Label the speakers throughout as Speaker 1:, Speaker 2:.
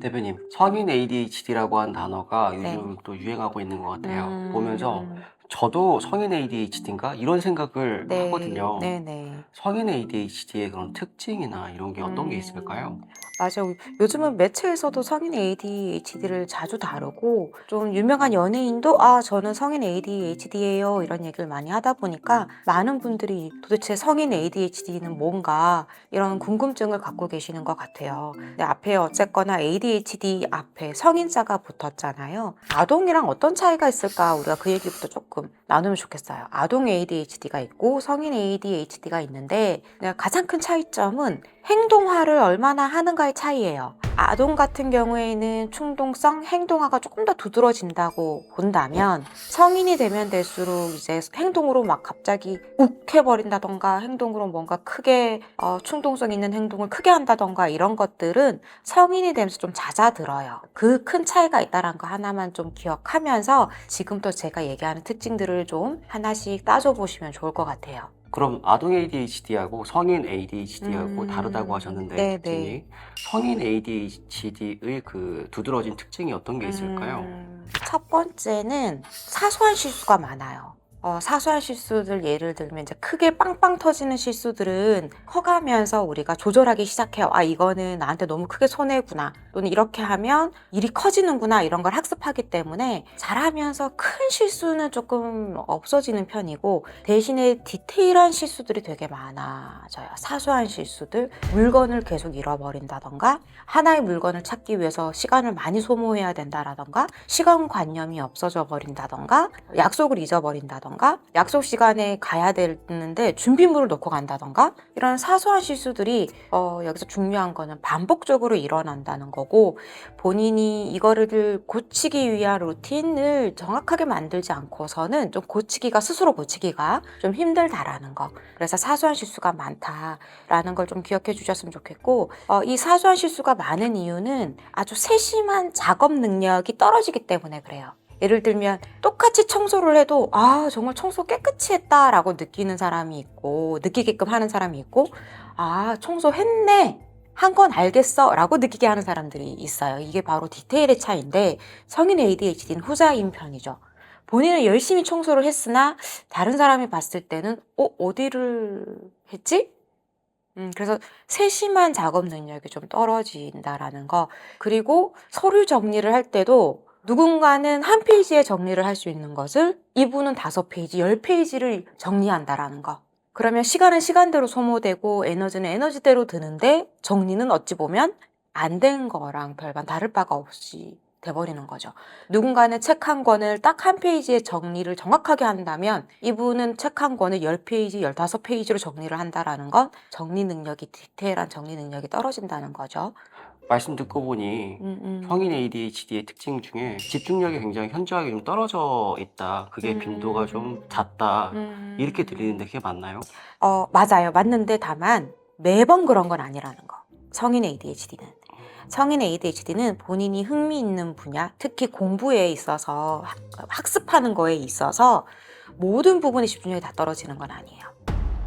Speaker 1: 대표님, 성인 ADHD라고 한 단어가 요즘
Speaker 2: 네.
Speaker 1: 또 유행하고 있는 것 같아요.
Speaker 2: 음,
Speaker 1: 보면서
Speaker 2: 음.
Speaker 1: 저도 성인 ADHD인가 이런 생각을
Speaker 2: 네,
Speaker 1: 하거든요.
Speaker 2: 네 네.
Speaker 1: 성인 ADHD의 그런 특징이나 이런 게 어떤 게
Speaker 2: 음.
Speaker 1: 있을까요?
Speaker 2: 맞아요. 요즘은 매체에서도 성인 ADHD를 자주 다루고 좀 유명한 연예인도 아 저는 성인 ADHD예요 이런 얘기를 많이 하다 보니까 많은 분들이 도대체 성인 ADHD는 뭔가 이런 궁금증을 갖고 계시는 것 같아요. 근데 앞에 어쨌거나 ADHD 앞에 성인자가 붙었잖아요. 아동이랑 어떤 차이가 있을까 우리가 그 얘기부터 조금 руку. 나누면 좋겠어요. 아동 ADHD가 있고 성인 ADHD가 있는데 가장 큰 차이점은 행동화를 얼마나 하는가의 차이예요. 아동 같은 경우에는 충동성, 행동화가 조금 더 두드러진다고 본다면 성인이 되면 될수록 이제 행동으로 막 갑자기 욱 해버린다던가 행동으로 뭔가 크게 어, 충동성 있는 행동을 크게 한다던가 이런 것들은 성인이 되면서 좀 잦아들어요. 그 큰 차이가 있다는 거 하나만 좀 기억하면서 지금부터 제가 얘기하는 특징들을 좀 하나씩 따져보시면 좋을 것 같아요.
Speaker 1: 그럼 아동 ADHD하고 성인 ADHD하고
Speaker 2: 음,
Speaker 1: 다르다고 하셨는데
Speaker 2: 네,
Speaker 1: 특징이 성인 ADHD의 그 두드러진 특징이 어떤 게 있을까요?
Speaker 2: 음, 첫 번째는 사소한 실수가 많아요. 어, 사소한 실수들 예를 들면 이제 크게 빵빵 터지는 실수들은 커가면서 우리가 조절하기 시작해요. 아 이거는 나한테 너무 크게 손해구나. 또는 이렇게 하면 일이 커지는구나 이런 걸 학습하기 때문에 잘하면서 큰 실수는 조금 없어지는 편이고 대신에 디테일한 실수들이 되게 많아져요. 사소한 실수들, 물건을 계속 잃어버린다던가 하나의 물건을 찾기 위해서 시간을 많이 소모해야 된다라던가 시간 관념이 없어져 버린다던가 약속을 잊어버린다던가 약속 시간에 가야 되는데 준비물을 놓고 간다던가 이런 사소한 실수들이 어, 여기서 중요한 거는 반복적으로 일어난다는 거고 본인이 이거를 고치기 위한 루틴을 정확하게 만들지 않고서는 좀 고치기가 스스로 고치기가 좀 힘들다라는 거 그래서 사소한 실수가 많다라는 걸 좀 기억해 주셨으면 좋겠고 어, 이 사소한 실수가 많은 이유는 아주 세심한 작업 능력이 떨어지기 때문에 그래요. 예를 들면 똑같이 청소를 해도 아 정말 청소 깨끗이 했다라고 느끼는 사람이 있고 느끼게끔 하는 사람이 있고 아 청소했네 한 건 알겠어 라고 느끼게 하는 사람들이 있어요. 이게 바로 디테일의 차이인데 성인 ADHD는 후자인 편이죠. 본인은 열심히 청소를 했으나 다른 사람이 봤을 때는 어 어디를 했지? 음, 그래서 세심한 작업 능력이 좀 떨어진다라는 거. 그리고 서류 정리를 할 때도 누군가는 한 페이지에 정리를 할 수 있는 것을 이분은 다섯 페이지, 열 페이지를 정리한다라는 거. 그러면 시간은 시간대로 소모되고 에너지는 에너지대로 드는데 정리는 어찌 보면 안 된 거랑 별반 다를 바가 없이 돼버리는 거죠. 누군가는 책 한 권을 딱 한 페이지에 정리를 정확하게 한다면 이분은 책 한 권을 열 페이지, 열다섯 페이지로 정리를 한다라는 건 정리 능력이 디테일한 정리 능력이 떨어진다는 거죠.
Speaker 1: 말씀 듣고 보니
Speaker 2: 음, 음.
Speaker 1: 성인 ADHD의 특징 중에 집중력이 굉장히 현저하게 좀 떨어져 있다. 그게
Speaker 2: 음.
Speaker 1: 빈도가 좀 잦다.
Speaker 2: 음.
Speaker 1: 이렇게 들리는데 그게 맞나요?
Speaker 2: 어, 맞아요. 맞는데 다만 매번 그런 건 아니라는 거. 성인 ADHD는. 성인 ADHD는 본인이 흥미 있는 분야, 특히 공부에 있어서 학- 학습하는 거에 있어서 모든 부분에 집중력이 다 떨어지는 건 아니에요.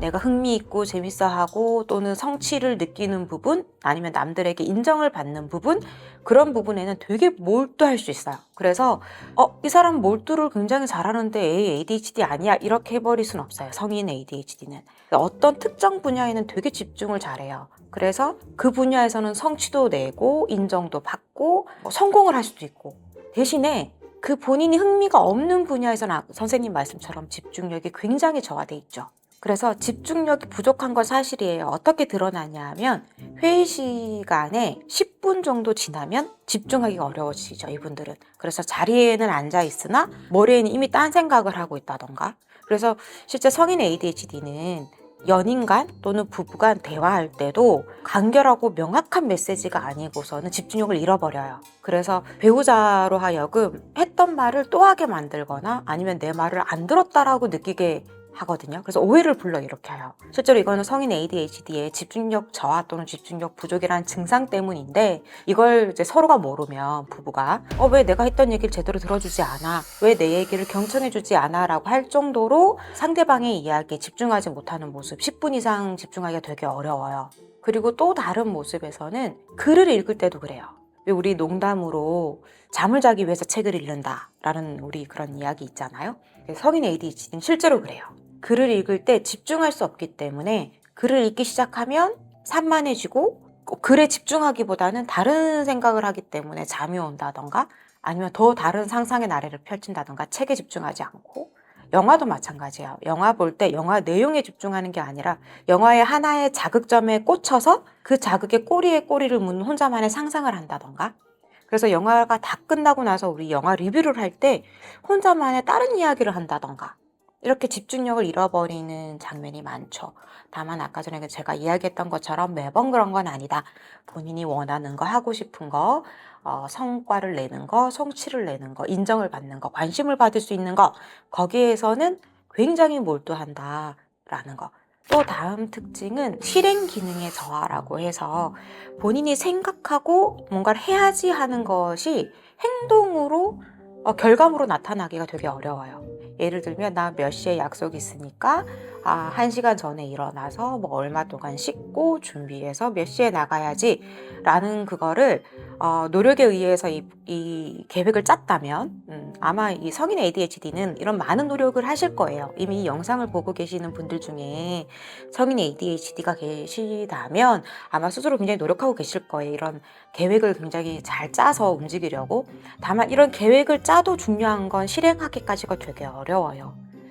Speaker 2: 내가 흥미 있고 재밌어 하고 또는 성취를 느끼는 부분 아니면 남들에게 인정을 받는 부분 그런 부분에는 되게 몰두할 수 있어요. 그래서 어, 이 사람 몰두를 굉장히 잘하는데 ADHD 아니야 이렇게 해버릴 순 없어요. 성인 ADHD는 어떤 특정 분야에는 되게 집중을 잘해요. 그래서 그 분야에서는 성취도 내고 인정도 받고 뭐 성공을 할 수도 있고 대신에 그 본인이 흥미가 없는 분야에서는 아- 선생님 말씀처럼 집중력이 굉장히 저하돼 있죠. 그래서 집중력이 부족한 건 사실이에요. 어떻게 드러나냐 하면 회의 시간에 10분 정도 지나면 집중하기가 어려워지죠, 이분들은. 그래서 자리에는 앉아 있으나 머리에는 이미 딴 생각을 하고 있다던가. 그래서 실제 성인 ADHD는 연인 간 또는 부부 간 대화할 때도 간결하고 명확한 메시지가 아니고서는 집중력을 잃어버려요. 그래서 배우자로 하여금 했던 말을 또 하게 만들거나 아니면 내 말을 안 들었다라고 느끼게 하거든요. 그래서 오해를 불러일으켜요. 실제로 이거는 성인 ADHD의 집중력 저하 또는 집중력 부족이라는 증상 때문인데 이걸 이제 서로가 모르면 부부가 어 왜 내가 했던 얘기를 제대로 들어주지 않아? 왜 내 얘기를 경청해주지 않아?라고 할 정도로 상대방의 이야기에 집중하지 못하는 모습 10분 이상 집중하기가 되게 어려워요. 그리고 또 다른 모습에서는 글을 읽을 때도 그래요. 왜 우리 농담으로 잠을 자기 위해서 책을 읽는다라는 우리 그런 이야기 있잖아요. 성인 ADHD는 실제로 그래요. 글을 읽을 때 집중할 수 없기 때문에 글을 읽기 시작하면 산만해지고 꼭 글에 집중하기보다는 다른 생각을 하기 때문에 잠이 온다던가 아니면 더 다른 상상의 나래를 펼친다던가 책에 집중하지 않고 영화도 마찬가지예요. 영화 볼 때 영화 내용에 집중하는 게 아니라 영화의 하나의 자극점에 꽂혀서 그 자극의 꼬리에 꼬리를 묻는 혼자만의 상상을 한다던가. 그래서 영화가 다 끝나고 나서 우리 영화 리뷰를 할 때 혼자만의 다른 이야기를 한다던가. 이렇게 집중력을 잃어버리는 장면이 많죠. 다만 아까 전에 제가 이야기했던 것처럼 매번 그런 건 아니다. 본인이 원하는 거, 하고 싶은 거, 어, 성과를 내는 거, 성취를 내는 거, 인정을 받는 거, 관심을 받을 수 있는 거, 거기에서는 굉장히 몰두한다라는 거. 또 다음 특징은 실행 기능의 저하라고 해서 본인이 생각하고 뭔가를 해야지 하는 것이 행동으로 어, 결과물로 나타나기가 되게 어려워요. 예를 들면 나 몇 시에 약속 있으니까 아, 한 시간 전에 일어나서 뭐 얼마 동안 씻고 준비해서 몇 시에 나가야지 라는 그거를 어, 노력에 의해서 이, 이 계획을 짰다면 음, 아마 이 성인 ADHD는 이런 많은 노력을 하실 거예요. 이미 이 영상을 보고 계시는 분들 중에 성인 ADHD가 계시다면 아마 스스로 굉장히 노력하고 계실 거예요. 이런 계획을 굉장히 잘 짜서 움직이려고. 다만 이런 계획을 짜도 중요한 건 실행하기까지가 되게 어려워요.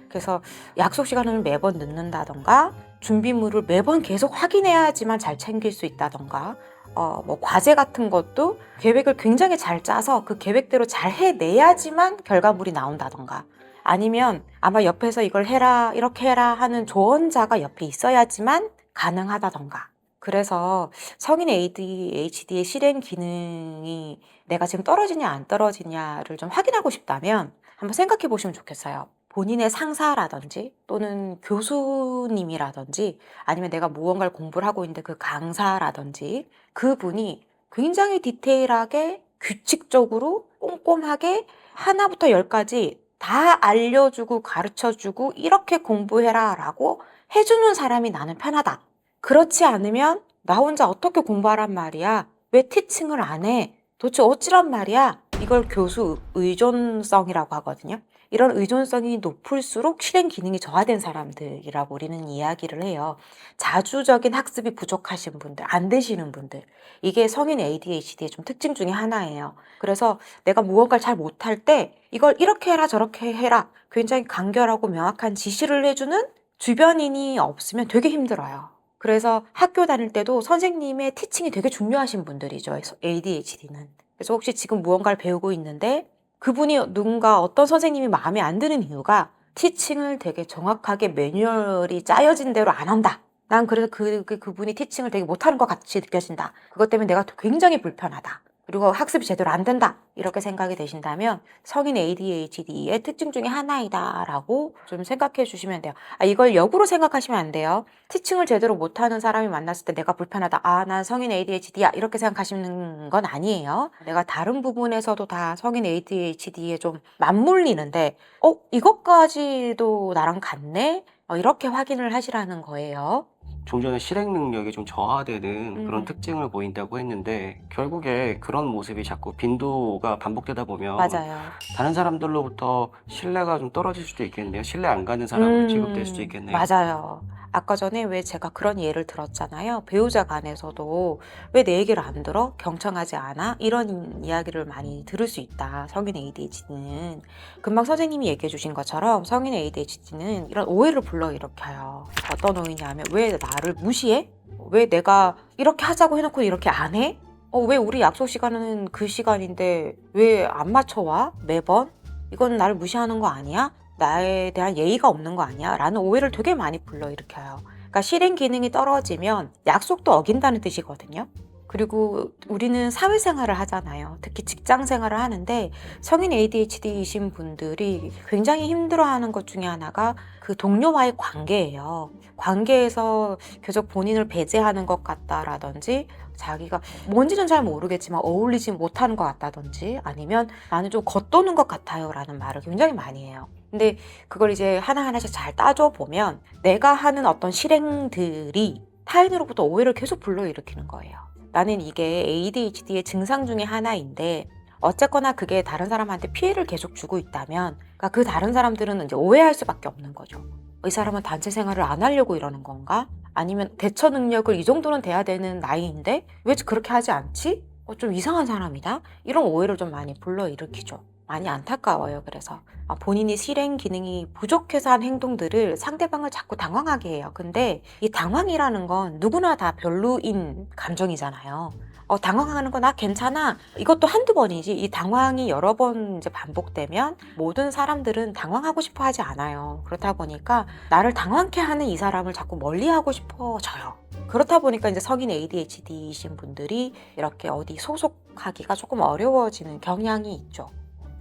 Speaker 2: 그래서 약속 시간을 매번 늦는다던가 준비물을 매번 계속 확인해야지만 잘 챙길 수 있다던가 어, 뭐 과제 같은 것도 계획을 굉장히 잘 짜서 그 계획대로 잘 해내야지만 결과물이 나온다던가 아니면 아마 옆에서 이걸 해라 이렇게 해라 하는 조언자가 옆에 있어야지만 가능하다던가. 그래서 성인 ADHD의 실행 기능이 내가 지금 떨어지냐 안 떨어지냐를 좀 확인하고 싶다면 한번 생각해 보시면 좋겠어요. 본인의 상사라든지 또는 교수님이라든지 아니면 내가 무언가를 공부를 하고 있는데 그 강사라든지 그분이 굉장히 디테일하게 규칙적으로 꼼꼼하게 하나부터 열까지 다 알려주고 가르쳐주고 이렇게 공부해라 라고 해주는 사람이 나는 편하다. 그렇지 않으면 나 혼자 어떻게 공부하란 말이야? 왜 티칭을 안 해? 도대체 어찌란 말이야? 이걸 교수 의존성이라고 하거든요. 이런 의존성이 높을수록 실행 기능이 저하된 사람들이라고 우리는 이야기를 해요. 자주적인 학습이 부족하신 분들, 안 되시는 분들. 이게 성인 ADHD의 좀 특징 중에 하나예요. 그래서 내가 무언가를 잘 못할 때 이걸 이렇게 해라 저렇게 해라 굉장히 간결하고 명확한 지시를 해주는 주변인이 없으면 되게 힘들어요. 그래서 학교 다닐 때도 선생님의 티칭이 되게 중요하신 분들이죠. ADHD는. 그래서 혹시 지금 무언가를 배우고 있는데 그분이 누군가 어떤 선생님이 마음에 안 드는 이유가 티칭을 되게 정확하게 매뉴얼이 짜여진 대로 안 한다. 난 그래서 그, 그, 그분이 티칭을 되게 못하는 것 같이 느껴진다. 그것 때문에 내가 굉장히 불편하다. 그리고 학습이 제대로 안 된다. 이렇게 생각이 되신다면 성인 ADHD의 특징 중에 하나이다라고 좀 생각해 주시면 돼요. 아, 이걸 역으로 생각하시면 안 돼요. 티칭을 제대로 못하는 사람이 만났을 때 내가 불편하다. 아, 난 성인 ADHD야. 이렇게 생각하시는 건 아니에요. 내가 다른 부분에서도 다 성인 ADHD에 좀 맞물리는데, 어, 이것까지도 나랑 같네? 어, 이렇게 확인을 하시라는 거예요.
Speaker 1: 좀 전에 실행 능력이 좀 저하되는
Speaker 2: 음.
Speaker 1: 그런 특징을 보인다고 했는데 결국에 그런 모습이 자꾸 빈도가 반복되다 보면
Speaker 2: 맞아요.
Speaker 1: 다른 사람들로부터 신뢰가 좀 떨어질 수도 있겠네요. 신뢰 안 가는 사람으로 취급될 수도 있겠네요.
Speaker 2: 음, 맞아요. 아까 전에 왜 제가 그런 예를 들었잖아요. 배우자 간에서도 왜 내 얘기를 안 들어? 경청하지 않아? 이런 이야기를 많이 들을 수 있다. 성인 ADHD는. 금방 선생님이 얘기해 주신 것처럼 성인 ADHD는 이런 오해를 불러일으켜요. 어떤 오해냐면 왜 나를 무시해? 왜 내가 이렇게 하자고 해놓고 이렇게 안 해? 어, 왜 우리 약속 시간은 그 시간인데 왜 안 맞춰와? 매번? 이건 나를 무시하는 거 아니야? 나에 대한 예의가 없는 거 아니야? 라는 오해를 되게 많이 불러일으켜요. 그러니까 실행 기능이 떨어지면 약속도 어긴다는 뜻이거든요. 그리고 우리는 사회생활을 하잖아요. 특히 직장 생활을 하는데 성인 ADHD이신 분들이 굉장히 힘들어하는 것 중에 하나가 그 동료와의 관계예요. 관계에서 계속 본인을 배제하는 것 같다라든지 자기가 뭔지는 잘 모르겠지만 어울리지 못하는 것 같다든지 아니면 나는 좀 겉도는 것 같아요 라는 말을 굉장히 많이 해요. 근데 그걸 이제 하나하나씩 잘 따져보면 내가 하는 어떤 실행들이 타인으로부터 오해를 계속 불러일으키는 거예요. 나는 이게 ADHD의 증상 중에 하나인데 어쨌거나 그게 다른 사람한테 피해를 계속 주고 있다면 그러니까 그 다른 사람들은 이제 오해할 수밖에 없는 거죠. 이 사람은 단체 생활을 안 하려고 이러는 건가? 아니면 대처 능력을 이 정도는 돼야 되는 나이인데 왜 그렇게 하지 않지? 어, 좀 이상한 사람이다? 이런 오해를 좀 많이 불러일으키죠. 많이 안타까워요. 그래서 아, 본인이 실행 기능이 부족해서 한 행동들을 상대방을 자꾸 당황하게 해요. 근데 이 당황이라는 건 누구나 다 별로인 감정이잖아요. 어, 당황하는 거 나 괜찮아. 이것도 한두 번이지. 이 당황이 여러 번 이제 반복되면 모든 사람들은 당황하고 싶어 하지 않아요. 그렇다 보니까 나를 당황케 하는 이 사람을 자꾸 멀리 하고 싶어져요. 그렇다 보니까 이제 성인 ADHD이신 분들이 이렇게 어디 소속하기가 조금 어려워지는 경향이 있죠.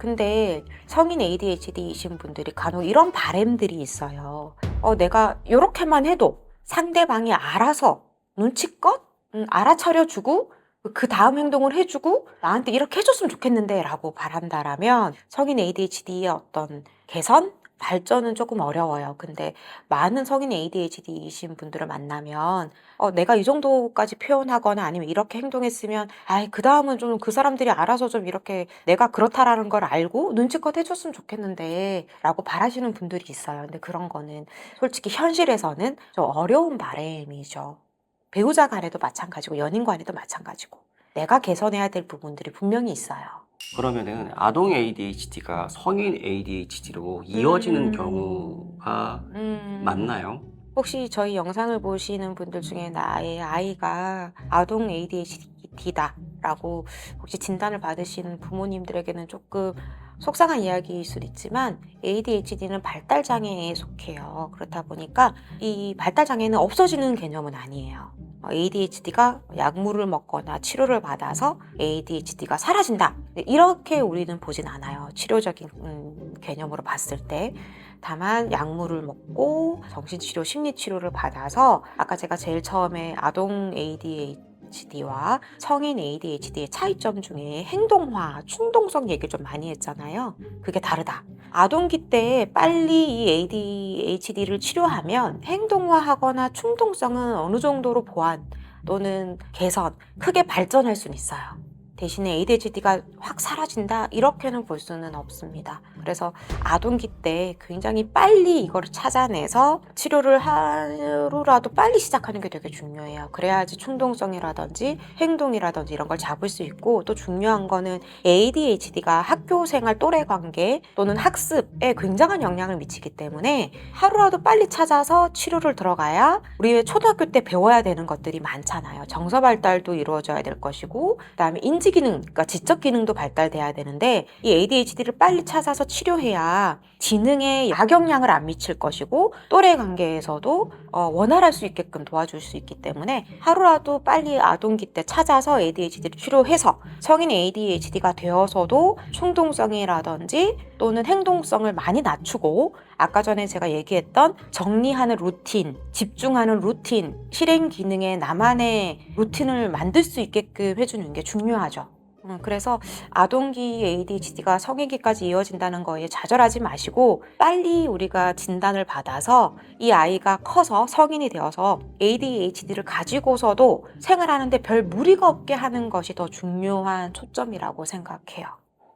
Speaker 2: 근데 성인 ADHD이신 분들이 간혹 이런 바램들이 있어요. 어, 내가 이렇게만 해도 상대방이 알아서 눈치껏 음, 알아차려주고 그 다음 행동을 해주고 나한테 이렇게 해줬으면 좋겠는데 라고 바란다라면 성인 ADHD의 어떤 개선? 발전은 조금 어려워요. 근데 많은 성인 ADHD이신 분들을 만나면 어, 내가 이 정도까지 표현하거나 아니면 이렇게 행동했으면 아이 그 다음은 좀 그 사람들이 알아서 좀 이렇게 내가 그렇다라는 걸 알고 눈치껏 해줬으면 좋겠는데 라고 바라시는 분들이 있어요. 근데 그런 거는 솔직히 현실에서는 좀 어려운 바램이죠. 배우자 간에도 마찬가지고 연인 간에도 마찬가지고 내가 개선해야 될 부분들이 분명히 있어요.
Speaker 1: 그러면은 아동 ADHD가 성인 ADHD로 이어지는
Speaker 2: 음.
Speaker 1: 경우가
Speaker 2: 음,
Speaker 1: 맞나요?
Speaker 2: 혹시 저희 영상을 보시는 분들 중에 나의 아이가 아동 ADHD다라고 혹시 진단을 받으시는 부모님들에게는 조금 속상한 이야기일 수도 있지만 ADHD는 발달 장애에 속해요. 그렇다 보니까 이 발달 장애는 없어지는 개념은 아니에요. ADHD가 약물을 먹거나 치료를 받아서 ADHD가 사라진다. 이렇게 우리는 보진 않아요. 치료적인 음, 개념으로 봤을 때. 다만 약물을 먹고 정신치료, 심리치료를 받아서 아까 제가 제일 처음에 아동 ADHD 와 성인 ADHD의 차이점 중에 행동화, 충동성 얘기를 좀 많이 했잖아요. 그게 다르다. 아동기 때 빨리 이 ADHD를 치료하면 행동화하거나 충동성은 어느 정도로 보완 또는 개선, 크게 발전할 수는 있어요. 대신에 ADHD가 확 사라진다 이렇게는 볼 수는 없습니다. 그래서 아동기 때 굉장히 빨리 이거를 찾아내서 치료를 하루라도 빨리 시작하는 게 되게 중요해요. 그래야지 충동성이라든지 행동이라든지 이런 걸 잡을 수 있고 또 중요한 거는 ADHD가 학교 생활 또래 관계 또는 학습에 굉장한 영향을 미치기 때문에 하루라도 빨리 찾아서 치료를 들어가야 우리 왜 초등학교 때 배워야 되는 것들이 많잖아요. 정서 발달도 이루어져야 될 것이고 그다음에 인지 기능, 그러니까 지적 기능도 발달돼야 되는데 이 ADHD를 빨리 찾아서 치료해야 지능에 악영향을 안 미칠 것이고 또래 관계에서도 어, 원활할 수 있게끔 도와줄 수 있기 때문에 하루라도 빨리 아동기 때 찾아서 ADHD를 치료해서 성인 ADHD가 되어서도 충동성이라든지 또는 행동성을 많이 낮추고 아까 전에 제가 얘기했던 정리하는 루틴, 집중하는 루틴, 실행 기능에 나만의 루틴을 만들 수 있게끔 해주는 게 중요하죠. 음, 그래서 아동기 ADHD가 성인기까지 이어진다는 거에 좌절하지 마시고 빨리 우리가 진단을 받아서 이 아이가 커서 성인이 되어서 ADHD를 가지고서도 생활하는데 별 무리가 없게 하는 것이 더 중요한 초점이라고 생각해요.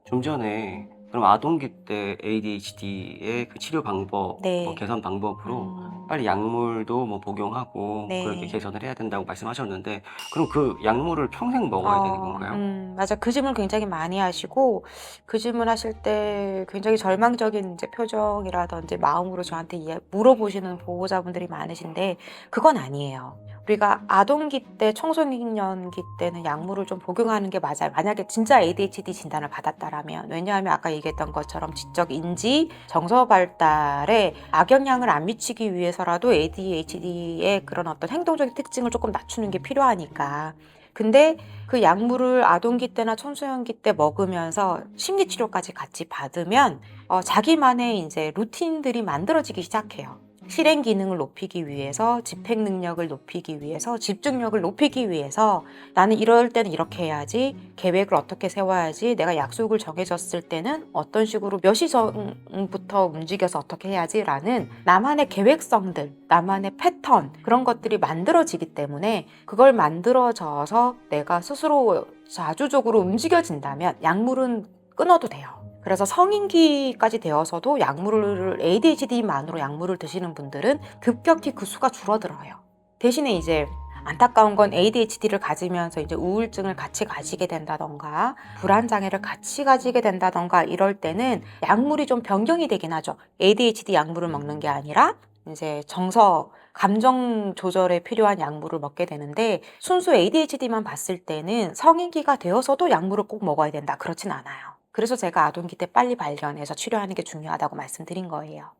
Speaker 1: 좀 전에 그럼 아동기 때 ADHD의 그 치료 방법,
Speaker 2: 네.
Speaker 1: 뭐 개선 방법으로
Speaker 2: 음,
Speaker 1: 빨리 약물도 뭐 복용하고
Speaker 2: 네.
Speaker 1: 그렇게 개선을 해야 된다고 말씀하셨는데 그럼 그 약물을 평생 먹어야 되는
Speaker 2: 어,
Speaker 1: 건가요?
Speaker 2: 음, 맞아. 그 질문 굉장히 많이 하시고, 그 질문 하실 때 굉장히 절망적인 이제 표정이라든지 마음으로 저한테 물어보시는 보호자분들이 많으신데, 그건 아니에요. 우리가 아동기 때, 청소년기 때는 약물을 좀 복용하는 게 맞아요. 만약에 진짜 ADHD 진단을 받았다라면. 왜냐하면 아까 얘기했던 것처럼 지적 인지, 정서 발달에 악영향을 안 미치기 위해서라도 ADHD의 그런 어떤 행동적인 특징을 조금 낮추는 게 필요하니까. 근데 그 약물을 아동기 때나 청소년기 때 먹으면서 심리치료까지 같이 받으면 어, 자기만의 이제 루틴들이 만들어지기 시작해요. 실행 기능을 높이기 위해서, 집행 능력을 높이기 위해서, 집중력을 높이기 위해서 나는 이럴 때는 이렇게 해야지, 계획을 어떻게 세워야지, 내가 약속을 정해졌을 때는 어떤 식으로 몇시 전부터 움직여서 어떻게 해야지라는 나만의 계획성들, 나만의 패턴 그런 것들이 만들어지기 때문에 그걸 만들어져서 내가 스스로 자주적으로 움직여진다면 약물은 끊어도 돼요. 그래서 성인기까지 되어서도 약물을 ADHD만으로 약물을 드시는 분들은 급격히 그 수가 줄어들어요. 대신에 이제 안타까운 건 ADHD를 가지면서 이제 우울증을 같이 가지게 된다던가 불안 장애를 같이 가지게 된다던가 이럴 때는 약물이 좀 변경이 되긴 하죠. ADHD 약물을 먹는 게 아니라 이제 정서 감정 조절에 필요한 약물을 먹게 되는데 순수 ADHD만 봤을 때는 성인기가 되어서도 약물을 꼭 먹어야 된다 그렇진 않아요. 그래서 제가 아동기 때 빨리 발견해서 치료하는 게 중요하다고 말씀드린 거예요.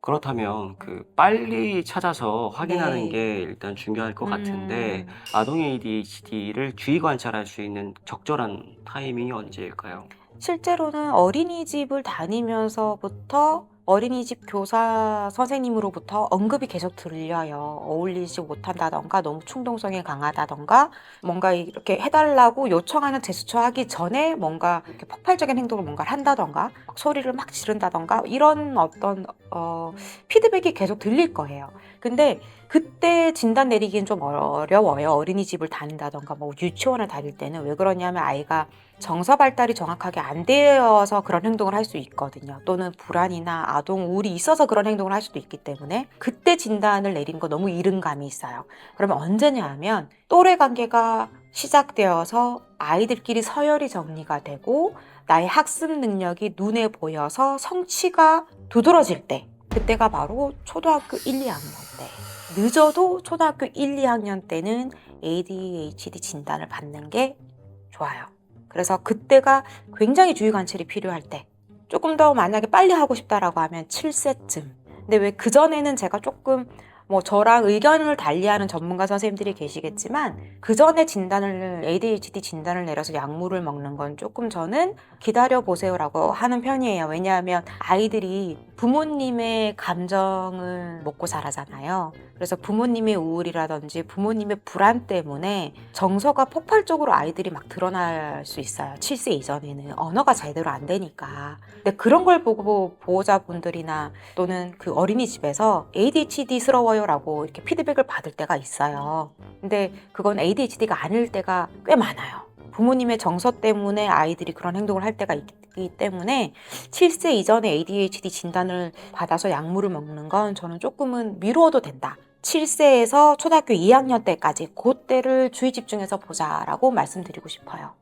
Speaker 1: 그렇다면 그 빨리 찾아서 확인하는
Speaker 2: 네.
Speaker 1: 게 일단 중요할 것 같은데
Speaker 2: 음.
Speaker 1: 아동 ADHD를 주의 관찰할 수 있는 적절한 타이밍이 언제일까요?
Speaker 2: 실제로는 어린이집을 다니면서부터 어린이집 교사 선생님으로부터 언급이 계속 들려요. 어울리지 못한다던가 너무 충동성이 강하다던가 뭔가 이렇게 해달라고 요청하는 제스처 하기 전에 뭔가 이렇게 폭발적인 행동을 뭔가 한다던가 막 소리를 막 지른다던가 이런 어떤 어, 피드백이 계속 들릴 거예요. 근데 그때 진단 내리기는 좀 어려워요. 어린이집을 다닌다던가 뭐 유치원을 다닐 때는 왜 그러냐면 아이가 정서 발달이 정확하게 안 되어서 그런 행동을 할 수 있거든요. 또는 불안이나 아동 우울이 있어서 그런 행동을 할 수도 있기 때문에 그때 진단을 내린 거 너무 이른 감이 있어요. 그러면 언제냐 하면 또래 관계가 시작되어서 아이들끼리 서열이 정리가 되고 나의 학습 능력이 눈에 보여서 성취가 두드러질 때 그때가 바로 초등학교 1, 2학년 때 늦어도 초등학교 1, 2학년 때는 ADHD 진단을 받는 게 좋아요. 그래서 그때가 굉장히 주의 관찰이 필요할 때 조금 더 만약에 빨리 하고 싶다라고 하면 7세쯤 근데 왜 그전에는 제가 조금 뭐 저랑 의견을 달리하는 전문가 선생님들이 계시겠지만 그 전에 진단을 ADHD 진단을 내려서 약물을 먹는 건 조금 저는 기다려 보세요라고 하는 편이에요. 왜냐하면 아이들이 부모님의 감정을 먹고 자라잖아요. 그래서 부모님의 우울이라든지 부모님의 불안 때문에 정서가 폭발적으로 아이들이 막 드러날 수 있어요. 7세 이전에는 언어가 제대로 안 되니까. 근데 그런 걸 보고 보호자분들이나 또는 그 어린이집에서 ADHD스러 워요라고 이렇게 피드백을 받을 때가 있어요. 근데 그건 ADHD가 아닐 때가 꽤 많아요. 부모님의 정서 때문에 아이들이 그런 행동을 할 때가 있기 때문에 7세 이전에 ADHD 진단을 받아서 약물을 먹는 건 저는 조금은 미루어도 된다. 7세에서 초등학교 2학년 때까지 그때를 주의 집중해서 보자라고 말씀드리고 싶어요.